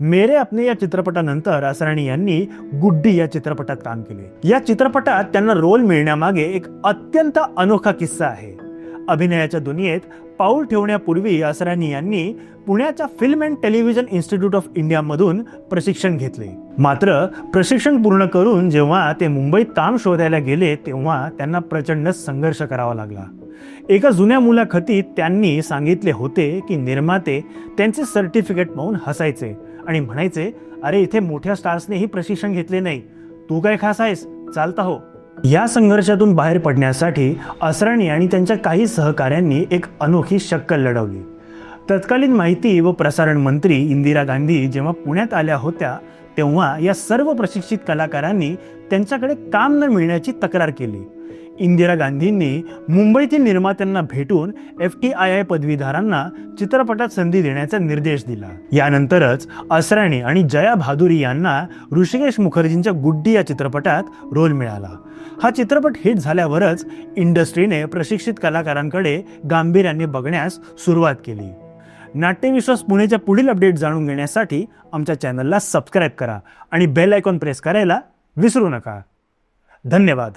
मेरे अपने या चित्रपटानंतर असराणी यांनी गुड्डी या चित्रपटात काम केले. या चित्रपटात त्यांना रोल मिळण्यामागे एक अत्यंत अनोखा किस्सा आहे. अभिनयाच्या दुनियेत पाऊल ठेवण्यापूर्वी असरानी यांनी पुण्याच्या film and television institute of इंडियामधून प्रशिक्षण घेतले. मात्र प्रशिक्षण पूर्ण करून जेव्हा ते मुंबईत काम शोधायला गेले तेव्हा त्यांना प्रचंड संघर्ष करावा लागला. एका जुन्या मुलाखतीत त्यांनी सांगितले होते की निर्माते त्यांचे सर्टिफिकेट पाहून हसायचे आणि म्हणायचे अरे इथे मोठ्या स्टार्सनेही प्रशिक्षण घेतले नाही. तू काय खास आहेस? चालता हो. या संघर्षातून बाहेर पडण्यासाठी असराणी आणि त्यांच्या काही सहकाऱ्यांनी एक अनोखी शक्कल लढवली. तत्कालीन माहिती व प्रसारण मंत्री इंदिरा गांधी जेव्हा पुण्यात आल्या होत्या तेव्हा या सर्व प्रशिक्षित कलाकारांनी त्यांच्याकडे काम न मिळण्याची तक्रार केली. इंदिरा गांधींनी मुंबईतील निर्मात्यांना भेटून एफ टी आय आय पदवीधरांना चित्रपटात संधी देण्याचा निर्देश दिला. यानंतरच असराणी आणि जया भादुरी यांना ऋषिकेश मुखर्जींच्या गुड्डी या चित्रपटात रोल मिळाला. हा चित्रपट हिट झाल्यावरच इंडस्ट्रीने प्रशिक्षित कलाकारांकडे गांभीर्याने बघण्यास सुरुवात केली. नाट्यविश्वास पुणेच्या पुढील अपडेट जाणून घेण्यासाठी आमच्या चॅनलला सबस्क्राईब करा आणि बेल आयकॉन प्रेस करायला विसरू नका. धन्यवाद.